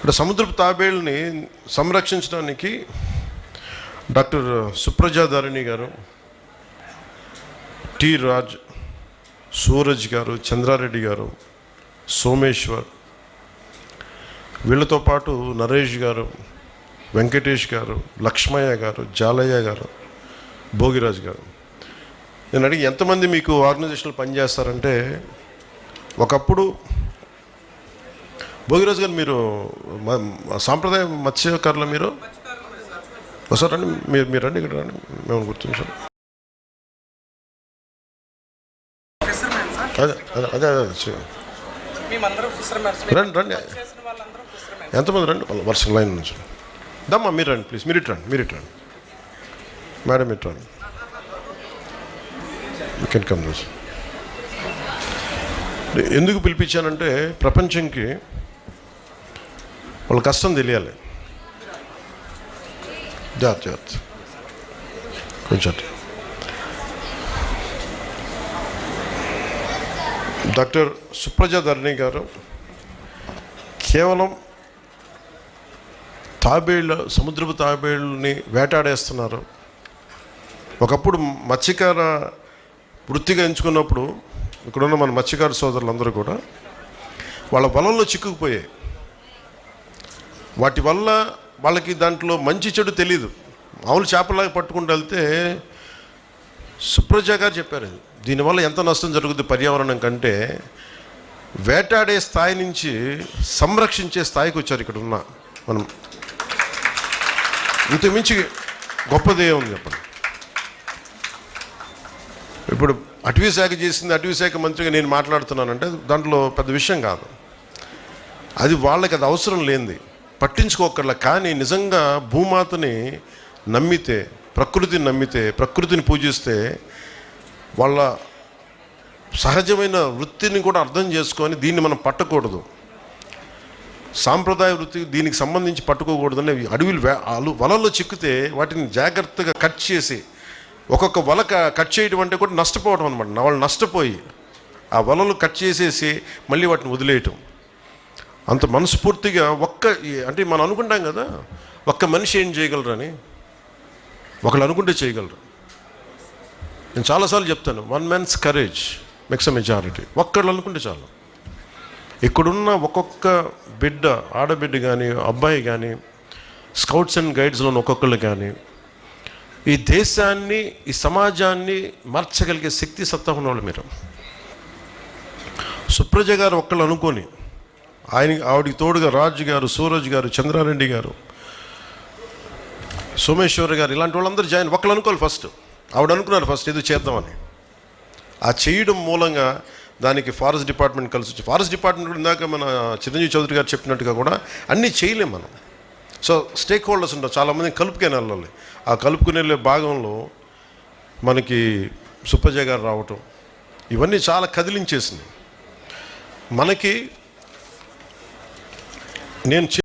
ఇక్కడ సముద్రపు తాబేళ్ళని సంరక్షించడానికి డాక్టర్ సుప్రజాధారిణి గారు టి రాజ్ సూరజ్ గారు చంద్రారెడ్డి గారు సోమేశ్వర్ వీళ్ళతో పాటు నరేష్ గారు వెంకటేష్ గారు లక్ష్మయ్య గారు జాలయ్య గారు భోగిరాజ్ గారు. నేను అడిగి ఎంతమంది మీకు ఆర్గనైజేషన్లో పనిచేస్తారంటే ఒకప్పుడు భోగిరాజు గారు మీరు సాంప్రదాయ మత్స్యకారులు మీరు? ఒకసారి రండి మీరు మీరు రండి ఇక్కడ రండి మేము గుర్తించాం సార్? అదే అదే అదే రండి రండి. ఎంతమంది రండి వరుస లైన్ నుంచి. దమ్మా మీరు రండి ప్లీజ్ మీరు ఇటు రండి మీరు ఇటు రండి. మేడం ఇటు రండి. యూ కెన్ కమ్ ఎందుకు పిలిపించానంటే ప్రపంచంకి వాళ్ళ కష్టం తెలియాలి. జాత్ జాత్ కొంచెం డాక్టర్ సుప్రజా ధరణి గారు కేవలం తాబేళ్ళ సముద్రపు తాబేళ్ళని వేటాడేస్తున్నారు. ఒకప్పుడు మత్స్యకార వృత్తిగా ఎంచుకున్నప్పుడు ఇక్కడున్న మన మత్స్యకార సోదరులందరూ కూడా వాళ్ళ వలల్లో చిక్కుకుపోయాయి. వాటి వల్ల వాళ్ళకి దాంట్లో మంచి చెడు తెలియదు మామూలు చేపలాగా పట్టుకుంటూ వెళ్తే సుప్రజ గారు చెప్పారు ఇది. దీనివల్ల ఎంత నష్టం జరుగుతుంది పర్యావరణం కంటే వేటాడే స్థాయి నుంచి సంరక్షించే స్థాయికి వచ్చారు ఇక్కడ ఉన్న మనం. ఇంతకుమించి గొప్పదే ఉంది చెప్పండి. ఇప్పుడు అటవీ శాఖ చేసింది అటవీ శాఖ మంత్రిగా నేను మాట్లాడుతున్నానంటే దాంట్లో పెద్ద విషయం కాదు. అది వాళ్ళకి అది అవసరం లేనిది. పట్టించుకోకర్లా కానీ నిజంగా భూమాతని నమ్మితే ప్రకృతిని నమ్మితే ప్రకృతిని పూజిస్తే వాళ్ళ సహజమైన వృత్తిని కూడా అర్థం చేసుకొని దీన్ని మనం పట్టకూడదు. సాంప్రదాయ వృత్తి దీనికి సంబంధించి పట్టుకోకూడదని అడవిలు అలు వలల్లో చిక్కితే వాటిని జాగ్రత్తగా కట్ చేసి ఒక్కొక్క వల క- కట్ చేయడం అంటే కూడా నష్టపోవడం అనమాట వాళ్ళు నష్టపోయి ఆ వలలు కట్ చేసేసి మళ్ళీ వాటిని వదిలేయటం. అంత మనస్ఫూర్తిగా ఒక్క ఈ- అంటే మనం అనుకుంటాం కదా ఒక్క మనిషి ఏం చేయగలరని? ఒకళ్ళు అనుకుంటే చేయగలరు. నేను చాలాసార్లు చెప్తాను one man's courage makes a majority ఒక్కళ్ళు అనుకుంటే చాలు. ఇక్కడున్న ఒక్కొక్క బిడ్డ ఆడబిడ్డ కానీ అబ్బాయి కానీ స్కౌట్స్ అండ్ గైడ్స్లో ఒక్కొక్కళ్ళు కానీ ఈ దేశాన్ని ఈ సమాజాన్ని మార్చగలిగే శక్తి సత్తా ఉన్నవాళ్ళు మీరు. సుప్రజ గారు ఒక్కళ్ళు అనుకొని ఆయన ఆవిడికి తోడుగా రాజు గారు సూరజ్ గారు చంద్రారెడ్డి గారు సోమేశ్వర్ గారు ఇలాంటి వాళ్ళందరూ జాయిన్ ఒకళ్ళు అనుకోవాలి ఫస్ట్. ఆవిడ అనుకున్నారు ఫస్ట్ ఇది చేద్దామని. ఆ చేయడం మూలంగా దానికి ఫారెస్ట్ డిపార్ట్మెంట్ కలిసి వచ్చి ఫారెస్ట్ డిపార్ట్మెంట్ కూడా ఇందాక మన చిరంజీవి చౌదరి గారు చెప్పినట్టుగా కూడా అన్నీ చేయలేం మనం. సో స్టేక్ హోల్డర్స్ ఉంటారు చాలామంది కలుపుకొని వెళ్ళాలి. ఆ కలుపుకుని వెళ్ళే భాగంలో మనకి సుప్పజయ గారు రావటం ఇవన్నీ చాలా కదిలించేసింది మనకి నేను